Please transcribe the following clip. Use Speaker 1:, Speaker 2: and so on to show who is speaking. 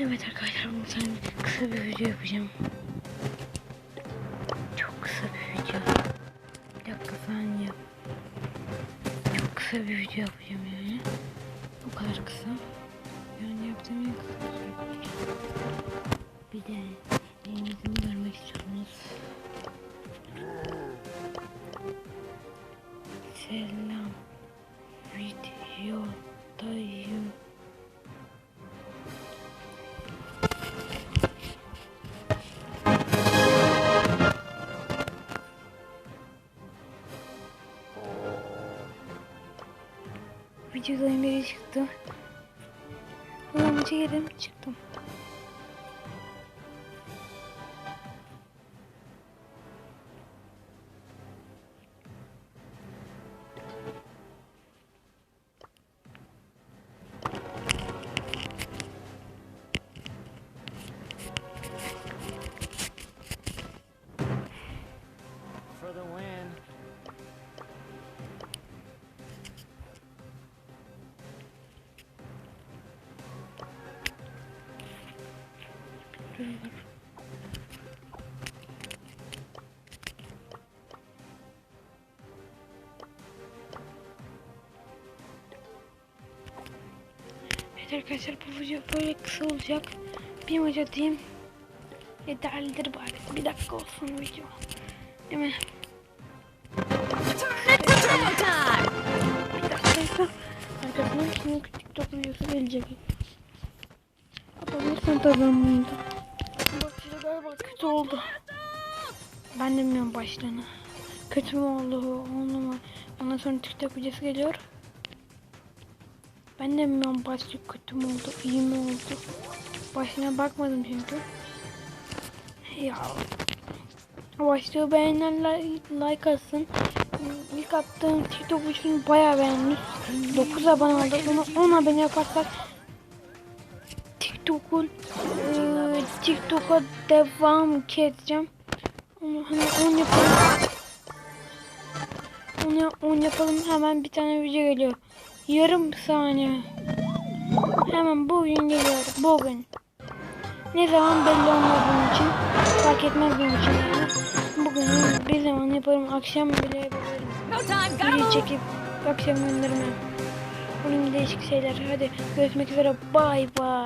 Speaker 1: Evet arkadaşlar bu sefer kısa bir video yapacağım. Çok kısa bir video. Bir dakika saniye. Çok kısa bir video yapacağım yani. O kadar kısa. Yani yaptığım en kısa. Bir de elinizimi görmek istiyorsunuz. Selam. Videodayım. Videodayım biri çıktı. Ulan girdim çıktım.
Speaker 2: For the win.
Speaker 1: Evet arkadaşlar bu video böyle kısa olacak. Maç atayım. Yeterlidir bari. Bir dakika olsun video. Değil mi? Bir dakika. Arkasından şimdi TikTok videosu gelecek. Atabilirsen tabii ben kötü oldu. Ben de bilmiyorum başlığını. Kötü mü oldu? Onu mu? Ondan sonra TikTok videosu geliyor. Ben de bilmiyorum başlık kötü mü oldu, iyi mi oldu. Başına bakmadım çünkü. Ya. Başlığı beğenenler like atsın. İlk attığım TikTok için bayağı beğenmiş. 9 abone oldu. Bunu 10 abone yaparsak TikTok'un eee, TikTok'a devam edeceğim. Onu hani 10 yapalım. Onu 10 yapalım hemen bir tane video geliyor. Yarım saniye. Hemen bugün geliyor. Bugün. Ne zaman belli olmaz bunun için. Fark etmez benim için yani. Bugün bir zaman yaparım. Akşam bile yapabilirim. Video çekip akşam gönderirim. Bugün değişik şeyler. Hadi görüşmek üzere. Bay bay.